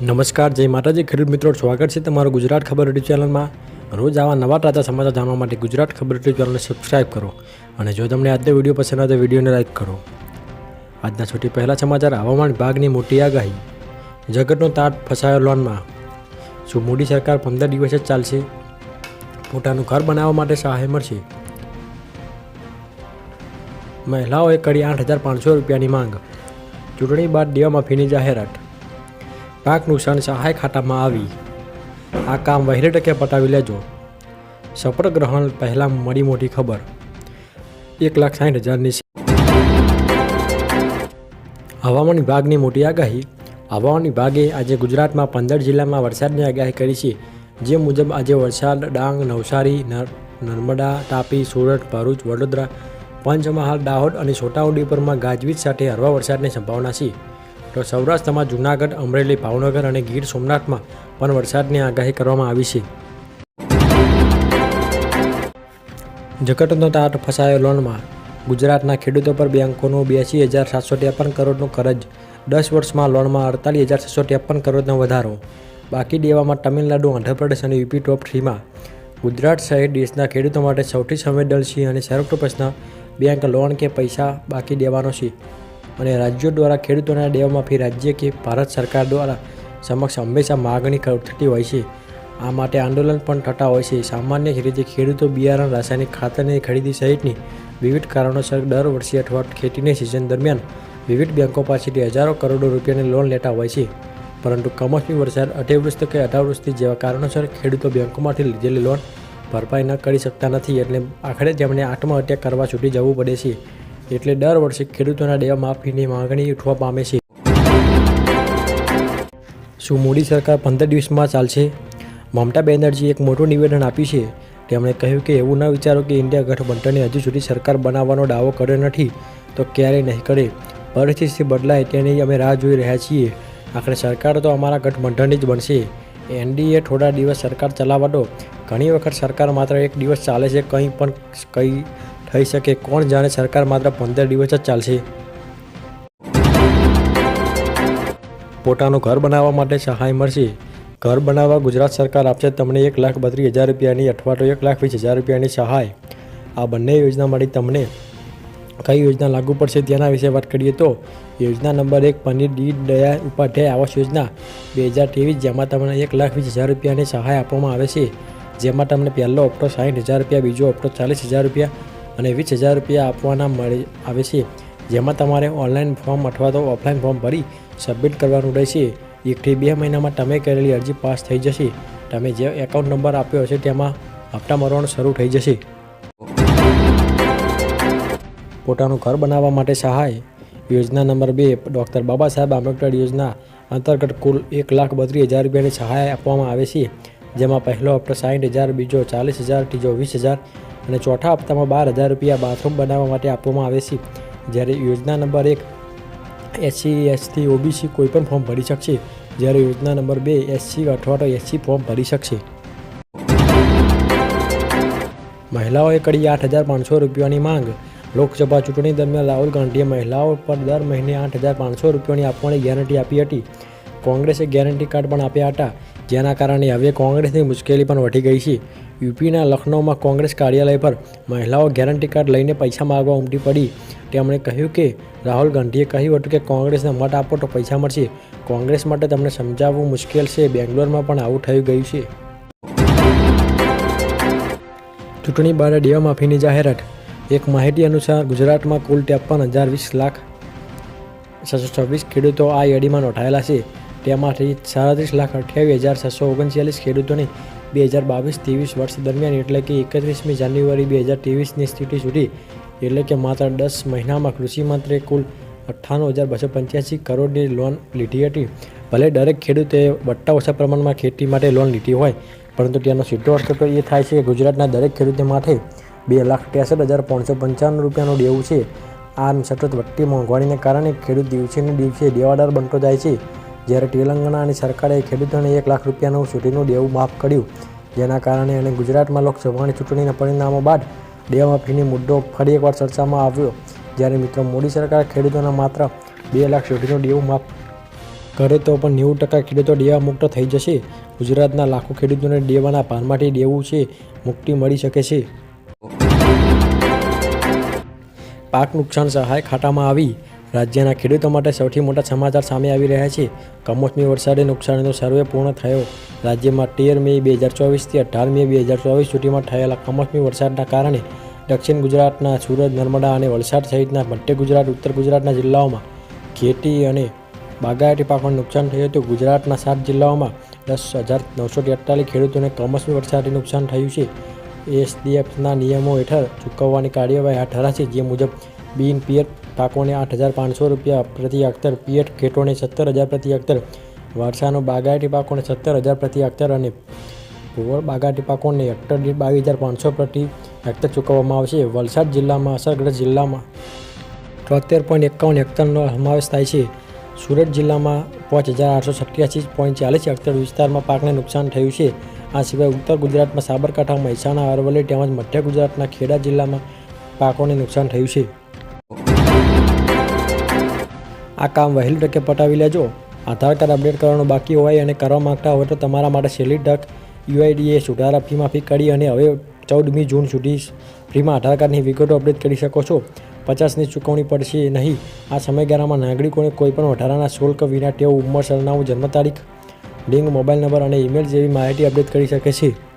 નમસ્કાર, જય માતાજી. ખેડૂત મિત્રો, સ્વાગત છે તમારું ગુજરાત ખબર યુટ્યુબ ચેનલમાં. રોજ આવા નવા તાજા સમાચાર જાણવા માટે ગુજરાત ખબર યુટ્યુબ ચેનલને સબસ્ક્રાઈબ કરો અને જો તમને આજનો વીડિયો પસંદ આવે તો વિડીયોને લાઇક કરો. આજના છૂટી પહેલા સમાચાર, હવામાન વિભાગની મોટી આગાહી. જગતનો તાટ ફસાયો લોનમાં. શું મોદી સરકાર પંદર દિવસ જ ચાલશે? પોતાનું ઘર બનાવવા માટે સહાય મળશે? મહિલાઓએ કરી આઠ હજાર પાંચસો રૂપિયાની માંગ. ચૂંટણી બાદ દેવા માફીની જાહેરાત. પાક ક્ષણ સહાય ખાતામાં આવી. આ કામ વહેલી ટકે પટાવી લેજો. શપથ ગ્રહણ પહેલાં મળી મોટી ખબર. એક લાખ સાઠ હજારની હવામાન વિભાગની મોટી આગાહી. હવામાન વિભાગે આજે ગુજરાતમાં પંદર જિલ્લામાં વરસાદની આગાહી કરી છે. જે મુજબ આજે વરસાદ ડાંગ, નવસારી, નર- નર્મદા, તાપી, સુરત, ભરૂચ, વડોદરા, પંચમહાલ, દાહોદ અને છોટાઉદેપુરમાં ગાજવીજ સાથે હળવા વરસાદની સંભાવના છે. તો સૌરાષ્ટ્રમાં જૂનાગઢ, અમરેલી, ભાવનગર અને ગીર સોમનાથમાં પણ વરસાદની આગાહી કરવામાં આવી છે. જગતનો તાટ ફસાયો લોનમાં. ગુજરાતના ખેડૂતો પર બેંકોનું બ્યાસી હજાર સાતસો ત્રેપન કરોડનું કરજ. દસ વર્ષમાં લોનમાં અડતાલીસ હજાર છસો ત્રેપન કરોડનો વધારો. બાકી દેવામાં તમિલનાડુ, આંધ્રપ્રદેશ અને યુપી ટોપ થ્રીમાં. ગુજરાત સહિત દેશના ખેડૂતો માટે સૌથી સંવેદનશીલ અને સર્વોચ્ચ પ્રશ્ન બેંક લોન કે પૈસા બાકી દેવાનો છે. અને રાજ્યો દ્વારા ખેડૂતોના દેવામાફી રાજ્ય કે ભારત સરકાર દ્વારા સમક્ષ હંમેશા માગણી થતી હોય છે. આ માટે આંદોલન પણ થતા હોય છે. સામાન્ય રીતે ખેડૂતો બિયારણ, રાસાયણિક ખાતરની ખરીદી સહિતની વિવિધ કારણોસર દર વર્ષે અથવા ખેતીની સિઝન દરમિયાન વિવિધ બેંકો પાસેથી હજારો કરોડો રૂપિયાની લોન લેતા હોય છે. પરંતુ કમોસમી વરસાદ, અતિવૃષ્ટિ કે અનાવૃષ્ટિ જેવા કારણોસર ખેડૂતો બેંકોમાંથી લીધેલી લોન ભરપાઈ ન કરી શકતા નથી એટલે આખરે તેમણે આત્મહત્યા કરવા છૂટી જવું પડે છે. એટલે દર વર્ષે ખેડૂતોના દેવા માફીની માંગણી ઉઠવા પામે છે. શું મોદી સરકાર પંદર દિવસમાં ચાલશે? મમતા બેનર્જીએ એક મોટું નિવેદન આપ્યું છે. તેમણે કહ્યું કે એવું ન વિચારો કે ઇન્ડિયા ગઠબંધને હજુ સુધી સરકાર બનાવવાનો દાવો કર્યો નથી, તો ક્યારેય નહીં કરે. પરિસ્થિતિ બદલાય તેની અમે રાહ જોઈ રહ્યા છીએ. આખરે સરકાર તો અમારા ગઠબંધનની જ બનશે. એનડીએ થોડા દિવસ સરકાર ચલાવવા દો. ઘણી વખત સરકાર માત્ર એક દિવસ ચાલે છે, કંઈ પણ, કંઈ થઈ શકે કોણ જાણે સરકાર માત્ર પંદર દિવસ જ ચાલશે. પોતાનું ઘર બનાવવા માટે સહાય મળશે. ઘર બનાવવા ગુજરાત સરકાર આપશે તમને એક લાખ બત્રીસ હજાર રૂપિયાની અથવા તો એક લાખ વીસ હજાર રૂપિયાની સહાય. આ બંને યોજના મળી તમને કઈ યોજના લાગુ પડશે તેના વિશે વાત કરીએ તો યોજના નંબર એક પંડિત દીન દયા ઉપાધ્યાય આવાસ યોજના બે હજાર ત્રેવીસ જેમાં તમને એક લાખ વીસ હજાર રૂપિયાની સહાય આપવામાં આવે છે. જેમાં તમને પહેલો હપ્તો સાઠ હજાર રૂપિયા, બીજો હપ્તો ચાલીસ હજાર રૂપિયા અને વીસ હજાર રૂપિયા આપવાના મળી આવે છે. જેમાં તમારે ઓનલાઈન ફોર્મ અથવા તો ઓફલાઈન ફોર્મ ભરી સબમિટ કરવાનું રહેશે. એકથી બે મહિનામાં તમે કરેલી અરજી પાસ થઈ જશે. તમે જે એકાઉન્ટ નંબર આપ્યો હશે તેમાં હપ્તા મરવાનું શરૂ થઈ જશે. પોતાનું ઘર બનાવવા માટે સહાય. યોજના નંબર બે, ડૉક્ટર બાબા સાહેબ આંબેડકર યોજના અંતર્ગત કુલ એક લાખ બત્રીસ હજાર રૂપિયાની સહાય આપવામાં આવે છે. જેમાં પહેલો હપ્તો સાઠ હજાર, બીજો ચાલીસ હજાર, ત્રીજો વીસ હજાર અને ચોથા હપ્તામાં બાર હજાર રૂપિયા બાથરૂમ બનાવવા માટે આપવામાં આવે છે. જ્યારે યોજના નંબર એક, એસસી, એસટી, ઓબીસી કોઈપણ ફોર્મ ભરી શકશે. જ્યારે યોજના નંબર બે, એસસી અથવા તો એસસી ફોર્મ ભરી શકશે. મહિલાઓએ કરી આઠ હજાર પાંચસો રૂપિયાની માંગ. લોકસભા ચૂંટણી દરમિયાન રાહુલ ગાંધીએ મહિલાઓ પર દર મહિને આઠ હજાર પાંચસો રૂપિયાની આપવાની ગેરંટી આપી હતી. કોંગ્રેસે ગેરંટી કાર્ડ પણ આપ્યા હતા, જેના કારણે હવે કોંગ્રેસની મુશ્કેલી પણ વધી ગઈ છે. યુપીના લખનૌમાં કોંગ્રેસ કાર્યાલય પર મહિલાઓ ગેરંટી કાર્ડ લઈને પૈસા માગવા ઉમટી પડી. તેમણે કહ્યું કે રાહુલ ગાંધીએ કહ્યું હતું કે કોંગ્રેસને મત આપો તો પૈસા મળશે. કોંગ્રેસ માટે તમને સમજાવવું મુશ્કેલ છે. બેંગ્લોરમાં પણ આવું થઈ ગયું છે. ચૂંટણી બાદ દેવા માફીની જાહેરાત. એક માહિતી અનુસાર ગુજરાતમાં કુલ ત્રેપન હજાર વીસ લાખ છસો છવ્વીસ ખેડૂતો આ યાદીમાં નોંધાયેલા છે. તેમાંથી સાડત્રીસ લાખ અઠ્યાવીસ હજાર છસો ઓગણચાલીસ ખેડૂતોને બે હજાર બાવીસ, ત્રેવીસ વર્ષ દરમિયાન, એટલે કે એકત્રીસમી જાન્યુઆરી બે હજાર ત્રેવીસની સ્થિતિ સુધી, એટલે કે માત્ર દસ મહિનામાં કૃષિ મંત્રીએ કુલ અઠ્ઠાણું હજાર બસો પંચ્યાસી કરોડની લોન લીધી હતી. ભલે દરેક ખેડૂતે વટ્ટા ઓછા પ્રમાણમાં ખેતી માટે લોન લીધી હોય, પરંતુ તેનો સીધો અર્થ તો એ થાય છે કે ગુજરાતના દરેક ખેડૂતો માટે બે લાખ ત્રેસઠ હજાર પાંચસો પંચાવન રૂપિયાનું દેવું છે. આમ સતત વધતી મોંઘવારીને કારણે ખેડૂત દિવસે ને દિવસે દેવાદાર બનતો જાય છે. જ્યારે તેલંગાણાની સરકારે ખેડૂતોને એક લાખ રૂપિયાનું સુધીનું દેવું માફ કર્યું. જેના કારણે અને ગુજરાતમાં લોકસભાની ચૂંટણીના પરિણામો બાદ દેવામાફીની મુદ્દો ફરી એકવાર ચર્ચામાં આવ્યો. જ્યારે મિત્રો, મોદી સરકાર ખેડૂતોના માત્ર બે લાખ સુધીનું દેવું માફ કરે તો પણ નેવું ટકા ખેડૂતો દેવા મુક્ત થઈ જશે. ગુજરાતના લાખો ખેડૂતોને દેવાના ભારમાંથી દેવું છે, મુક્તિ મળી શકે છે. પાક નુકસાન સહાય ખાતામાં આવી. રાજ્યના ખેડૂતો માટે સૌથી મોટા સમાચાર સામે આવી રહ્યા છે. કમોસમી વરસાદે નુકસાનીનો સર્વે પૂર્ણ થયો. રાજ્યમાં તેર મે બે હજાર ચોવીસથી અઢાર મે બે હજાર ચોવીસ સુધીમાં થયેલા કમોસમી વરસાદના કારણે દક્ષિણ ગુજરાતના સુરત, નર્મદા અને વલસાડ સહિતના મધ્ય ગુજરાત, ઉત્તર ગુજરાતના જિલ્લાઓમાં ખેતી અને બાગાયતી પાકોને નુકસાન થયું હતું. ગુજરાતના સાત જિલ્લાઓમાં દસ હજાર નવસો તેતાલીસ ખેડૂતોને કમોસમી વરસાદથી નુકસાન થયું છે. એસડીએફના નિયમો હેઠળ ચૂકવવાની કાર્યવાહી હાથ ધરાશે, જે મુજબ બિન પિયત પાકોને આઠ હજાર પાંચસો રૂપિયા પ્રતિ હેક્ટર પિયટ ઘેટોને સત્તર હજાર પ્રતિ હેક્ટર, વારસાનો બાગાયતી પાકોને સત્તર હજાર પ્રતિ હેક્ટર અને ભૂગોળ બાગાયતી પાકોને હેક્ટર દીઠ બાવીસ હજાર પાંચસો પ્રતિ હેક્ટર ચૂકવવામાં આવશે. વલસાડ જિલ્લામાં, અસરગ્રસ્ત જિલ્લામાં તોતેર પોઈન્ટ એકાવન હેક્ટરનો સમાવેશ થાય છે. સુરત જિલ્લામાં પાંચ હજાર આઠસો સત્યાસી પોઈન્ટ ચાલીસ હેક્ટર વિસ્તારમાં પાકને નુકસાન થયું છે. આ સિવાય ઉત્તર ગુજરાતમાં સાબરકાંઠા મહેસાણા, અરવલ્લી તેમજ મધ્ય ગુજરાતના ખેડા જિલ્લામાં પાકોને નુકસાન થયું છે. આ કામ વહેલી તકે પટાવી લેજો. આધાર કાર્ડ અપડેટ કરવાનું બાકી હોય અને કરવા માંગતા હોય તો તમારા માટે છેલ્લી તક યુઆઈડીએ સુધારા ફી માફી કરી અને હવે ચૌદમી જૂન સુધી ફ્રીમાં આધાર કાર્ડની વિગતો અપડેટ કરી શકો છો. પચાસની ચૂકવણી પડશે નહીં. આ સમયગાળામાં નાગરિકોને કોઈપણ વધારાના શુલ્ક વિના તેઓ ઉંમર, સરનામું, જન્મ તારીખ લિંક મોબાઈલ નંબર અને ઈમેલ જેવી માહિતી અપડેટ કરી શકે છે.